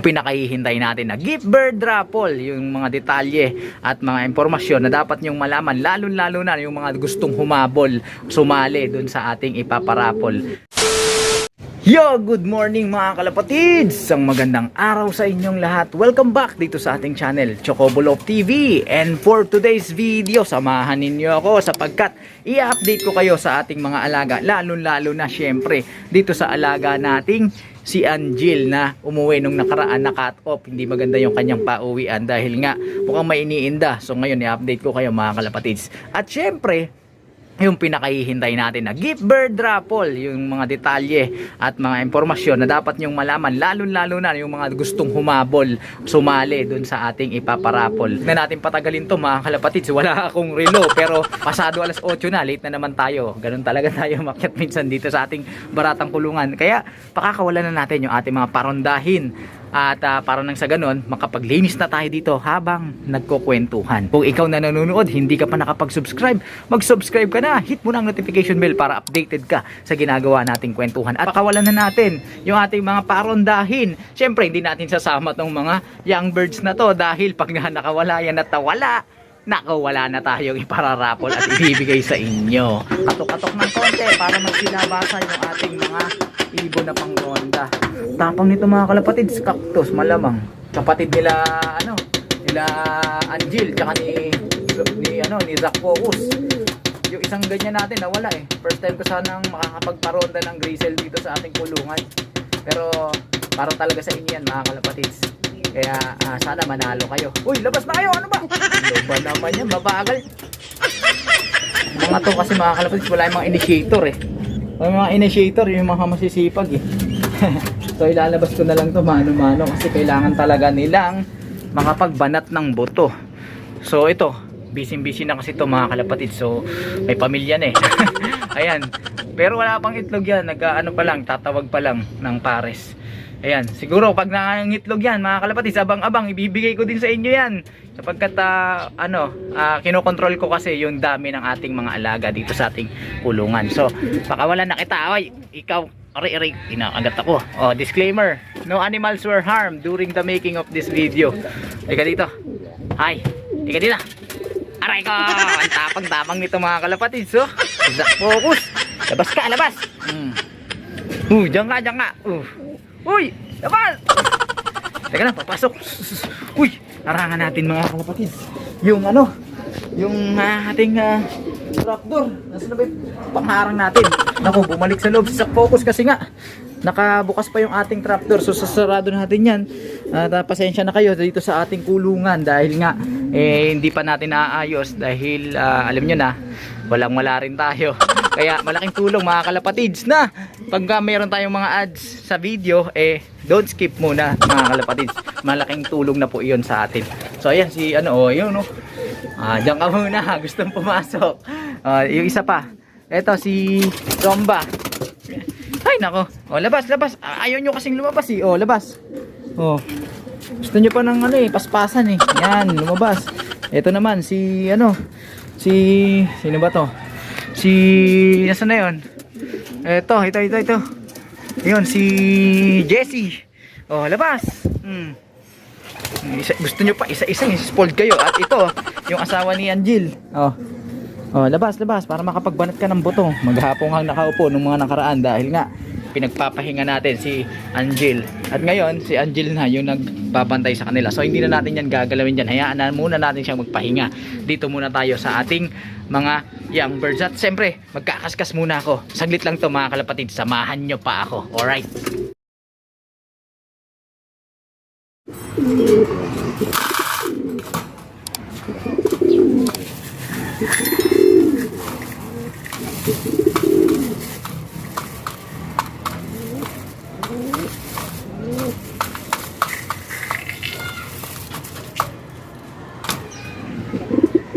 yung pinakahihintay natin na gift bird raffle, yung mga detalye at mga impormasyon na dapat nyong malaman, lalo-lalo na yung mga gustong humabol, sumali dun sa ating ipaparapol. Yo, good morning mga kalapatids! Ang magandang araw sa inyong lahat. Welcome back dito sa ating channel, Chocobolo TV. And for today's video, samahan ninyo ako sapagkat i-update ko kayo sa ating mga alaga. Lalo-lalo na syempre dito sa alaga nating si Angel na umuwi nung nakaraan na cut off. Hindi maganda yung kanyang pauwian dahil nga mukhang may iniinda. So ngayon i-update ko kayo mga kalapatids. At syempre, yung pinakahihintay natin na gift bird raffle, yung mga detalye at mga impormasyon na dapat nyong malaman, lalo-lalo na yung mga gustong humabol, sumali dun sa ating ipaparapol. Na natin patagalin to mga kalapatids, wala akong relo pero pasado alas 8 na, late na naman tayo. Ganun talaga tayo makyat minsan dito sa ating baratang kulungan. Kaya pakakawalan na natin yung ating mga parondahin at ah, para nang sa ganun, makapaglinis na tayo dito habang nagkukwentuhan. Kung ikaw na nanonood, hindi ka pa nakapag-subscribe, mag-subscribe ka na. Hit mo na ang notification bell para updated ka sa ginagawa nating kwentuhan. At pakawalan na natin yung ating mga parondahin. Siyempre, hindi natin sasama tong mga young birds na to dahil pag nakawala yan at nawala, Nako, na tayong ipararapol at ibibigay sa inyo. Katok-katok ng konti para magsilabasa yung ating mga ibon na pangronda. Tapang nito mga kalapatids, cactus, malamang. Kapatid nila, ano, nila Angel, tsaka ni, ni, ano, ni Zach. Yung isang ganyan natin, nawala eh. First time ko sanang makakapagparonda ng grisel dito sa ating kulungan. Pero, para talaga sa inyo yan mga kalapatids. Kaya ah, sana manalo kayo. Uy, labas na kayo! Ano ba? Ano ba naman yan? Mabagal. Mga to kasi mga kalapatids, wala yung mga initiator eh. Yung mga initiator, yung mga masisipag eh. so ilalabas ko na lang to mano-mano kasi kailangan talaga nilang makapagbanat ng boto. So ito, busy-busy na kasi to mga kalapatid. So may pamilya na eh. Ayan. Pero wala pang itlog yan. Nag-ano pa lang, tatawag pa lang ng pares. Ayan, siguro pag nangangitlog yan, mga kalapatid, abang-abang, ibibigay ko din sa inyo yan. Sapagkat, ah, ano, ah, kinokontrol ko kasi yung dami ng ating mga alaga dito sa ating kulungan. So, baka wala na kita, oy, ikaw, aray, aray, inakagat ako. Oh, disclaimer, no animals were harmed during the making of this video. Ika dito. Hi, ika dito. Aray ko, ang tapang-tapang nito mga kalapatid. So, exact focus. Labas ka, labas. Hmm. Uh, diyan ka, diyan ka. Uh. Uy! Labas! Teka lang, papasok. Uy! Arangan natin mga kalapatid. Yung ano, yung ah, ating uh, trapdoor. Nasa na ba yung pangharang natin? Naku, bumalik sa loob sa focus kasi nga. Nakabukas pa yung ating trapdoor. So, sasarado natin yan. At ah, pasensya na kayo dito sa ating kulungan dahil nga eh, hindi pa natin naayos dahil ah, alam nyo na, walang wala rin tayo. Kaya malaking tulong mga kalapatids na pagka mayroon tayong mga ads sa video, eh don't skip muna mga kalapatids. Malaking tulong na po iyon sa atin. So ayan si ano, oh, yun oh. Ah, diyan ka muna, gustong pumasok. Ah, yung isa pa. Ito si Zomba. Ay nako. Oh, labas, labas. Ah, Ayaw nyo kasing lumabas eh. Oh, labas. Oh. Gusto nyo pa ng ano eh, paspasan eh. Yan, lumabas. Ito naman si ano, si sino ba to? Si nasa na 'yon? Ito, ito, ito, ito. Ayun, si Jessie. Oh, labas. Hmm. Isa, gusto nyo pa isa-isa spoiled kayo at ito yung asawa ni Angel oh oh labas labas para makapagbanat ka ng buto maghapong hang nakaupo nung mga nakaraan dahil nga pinagpapahinga natin si Angel. At ngayon si Angel na yung nagpapantay sa kanila. So hindi na natin yan gagalawin dyan. Hayaan na muna natin siyang magpahinga. Dito muna tayo sa ating mga young birds. At siyempre magkakaskas muna ako. Saglit lang to mga kalapatid. Samahan nyo pa ako. Alright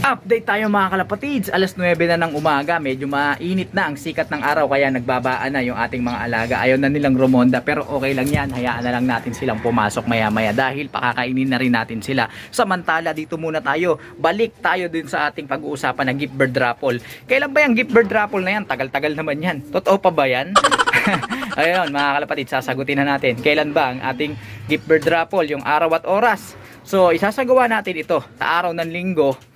Update tayo mga kalapatids. Alas 9 na ng umaga. Medyo mainit na ang sikat ng araw kaya nagbabaan na yung ating mga alaga. Ayaw na nilang rumonda pero okay lang yan. Hayaan na lang natin silang pumasok maya maya dahil pakakainin na rin natin sila. Samantala dito muna tayo. Balik tayo din sa ating pag-uusapan na gift bird raffle. Kailan ba yung gift bird raffle na yan? Tagal-tagal naman yan. Totoo pa ba yan? Ayun mga kalapatids, sasagutin na natin. Kailan ba ang ating gift bird raffle? Yung araw at oras. So isasagawa natin ito sa araw ng linggo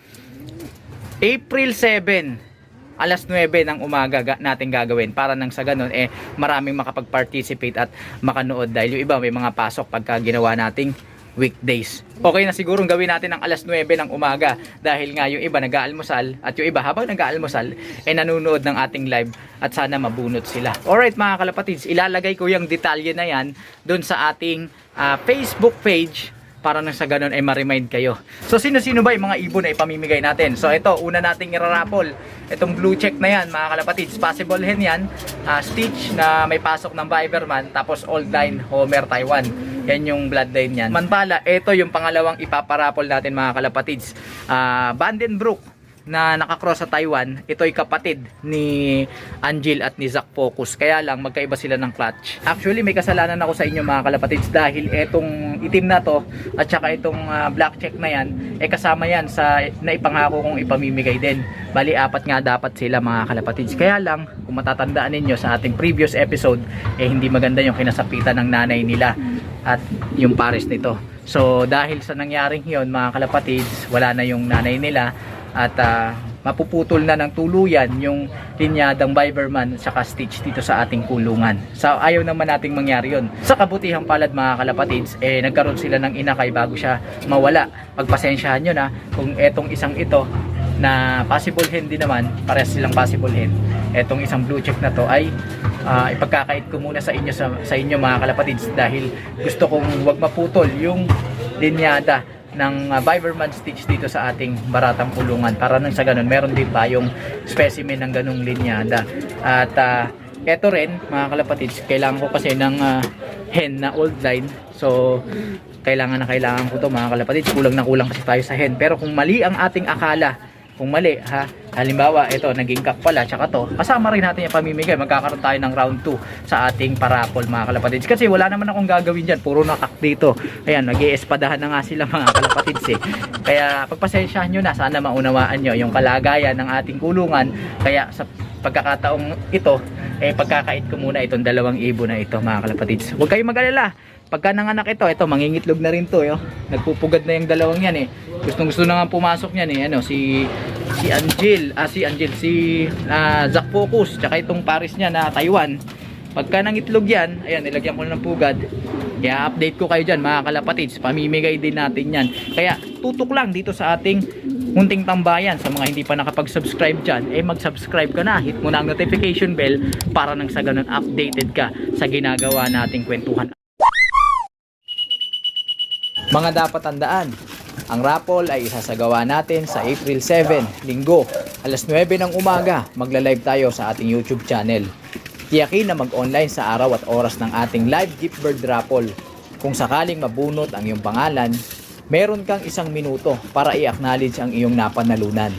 April 7 alas 9 ng umaga ga- natin gagawin para nang sa ganun eh maraming makapag-participate at makanood dahil yung iba may mga pasok pagka ginawa nating weekdays. Okay na sigurong gawin natin ng alas 9 ng umaga dahil nga yung iba nag-aalmusal at yung iba habang nag-aalmusal eh nanonood ng ating live at sana mabunot sila. Alright mga kalapatids, ilalagay ko yung detalye na yan doon sa ating ah, Facebook page para nang sa ganun ay ma-remind kayo. So sino-sino ba yung mga ibon na ipamimigay natin? So ito, una nating irarapol. Itong blue check na yan, mga kalapatids. Possible hen yan. Ah, Stitch na may pasok ng Viberman. Tapos Old Line Homer Taiwan. Yan yung bloodline yan. Manpala, ito yung pangalawang ipaparapol natin mga kalapatids. Ah, Vandenbroek na nakakross sa Taiwan, ito ay kapatid ni Angel at ni Zack Focus. Kaya lang, magkaiba sila ng clutch. Actually, may kasalanan ako sa inyo mga kalapatids dahil etong itim na to at saka itong ah, black check na yan, eh kasama yan sa naipangako kong ipamimigay din. Bali, apat nga dapat sila mga kalapatids. Kaya lang, kung matatandaan ninyo sa ating previous episode, eh hindi maganda yung kinasapitan ng nanay nila at yung pares nito. So, dahil sa nangyaring yon mga kalapatids, wala na yung nanay nila at ah, mapuputol na ng tuluyan yung linyadang Viberman sa Stitch dito sa ating kulungan. So ayaw naman nating mangyari yon. Sa kabutihang palad mga kalapatids, eh nagkaroon sila ng inakay bago siya mawala. Pagpasensyahan nyo na kung etong isang ito na possible hen din naman, parehas silang possible hen. Etong isang blue check na to ay ah, ipagkakait ko muna sa inyo sa, sa inyo mga kalapatids dahil gusto kong wag maputol yung linyada ng uh, Viberman stitch dito sa ating baratang pulungan para nang sa ganun meron din tayong specimen ng ganung linyada? At uh, eto rin mga kalapatids kailangan ko kasi ng uh, hen na old line. So kailangan na kailangan ko to mga kalapatids. Kulang na kulang kasi tayo sa hen. Pero kung mali ang ating akala kung mali ha? Halimbawa ito naging kak pala tsaka to. Kasama rin natin yung pamimigay. Magkakaroon tayo ng round 2 sa ating parapol mga kalapatids. Kasi wala naman akong gagawin dyan. Puro nakak dito. Ayan nag espadahan na nga sila mga kalapatids eh. Kaya pagpasensyahan nyo na. Sana maunawaan nyo yung kalagayan ng ating kulungan. Kaya sa pagkakataong ito eh pagkakait ko muna itong dalawang ibon na ito mga kalapatids. Huwag kayong mag-alala pagka nanganak ito, ito mangingitlog na rin to, yo. Nagpupugad na yung dalawang yan eh. Gustong gusto na nga pumasok yan eh, ano, si si Angel, ah si Angel, si ah, Zack Focus, tsaka itong Paris niya na Taiwan. Pagka nangitlog yan, ayan, nilagyan ko na ng pugad. Kaya update ko kayo dyan mga kalapatids, pamimigay din natin yan. Kaya tutok lang dito sa ating munting tambayan sa mga hindi pa nakapag-subscribe dyan, eh mag-subscribe ka na. Hit mo na ang notification bell para nang sa ganun updated ka sa ginagawa nating kwentuhan. Mga dapat tandaan, ang raffle ay isasagawa natin sa April 7, linggo, alas 9 ng umaga. Magla-live tayo sa ating YouTube channel. Tiyakin na mag-online sa araw at oras ng ating live gift bird raffle. Kung sakaling mabunot ang iyong pangalan, meron kang isang minuto para i-acknowledge ang iyong napanalunan.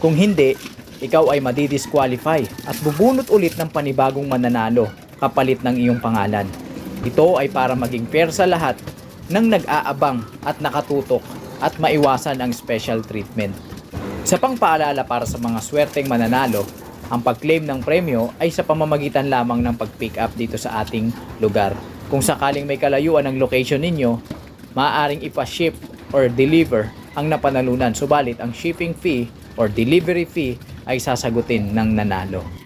Kung hindi, ikaw ay madidisqualify at bubunot ulit ng panibagong mananalo kapalit ng iyong pangalan. Ito ay para maging fair sa lahat ng nag-aabang at nakatutok at maiwasan ang special treatment. Sa pangpaalala para sa mga swerteng mananalo, ang pag-claim ng premyo ay sa pamamagitan lamang ng pag-pick up dito sa ating lugar. Kung sakaling may kalayuan ang location ninyo, maaaring ipa-ship or deliver ang napanalunan. Subalit ang shipping fee or delivery fee ay sasagutin ng nanalo.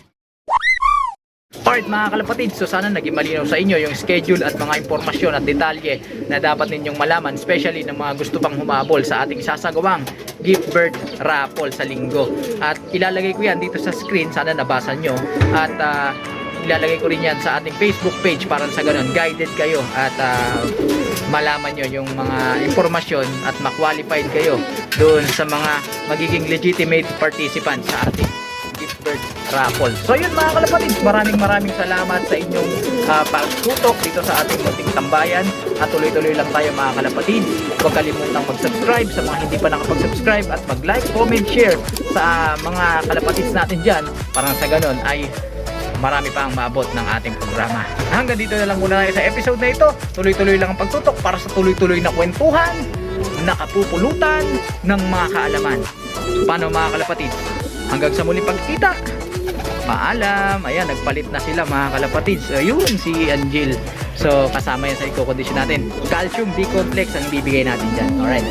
Alright mga kalapatid, so sana naging malinaw sa inyo yung schedule at mga impormasyon at detalye na dapat ninyong malaman, especially ng mga gusto pang humabol sa ating sasagawang gift bird raffle sa linggo. At ilalagay ko yan dito sa screen, sana nabasa nyo. At ah, ilalagay ko rin yan sa ating Facebook page para sa ganun, guided kayo at ah, malaman nyo yung mga impormasyon at ma-qualified kayo doon sa mga magiging legitimate participants sa ating raffle. So yun mga kalapatids, maraming maraming salamat sa inyong uh, pagtutok dito sa ating munting tambayan at tuloy-tuloy lang tayo mga kalapatids. Huwag kalimutang mag-subscribe sa mga hindi pa nakapag-subscribe at mag-like, comment, share sa mga kalapatids natin dyan. Parang sa ganun ay marami pa ang maabot ng ating programa. Hanggang dito na lang muna tayo sa episode na ito. Tuloy-tuloy lang ang pagtutok para sa tuloy-tuloy na kwentuhan, nakapupulutan ng mga kaalaman. Paano mga kalapatids? Hanggang sa muling pagkita. Paalam. Ayan, nagpalit na sila mga kalapatids. Ayun, si Angel. So, kasama yan sa eco-condition natin. Calcium B-complex ang ibibigay natin dyan. Alright.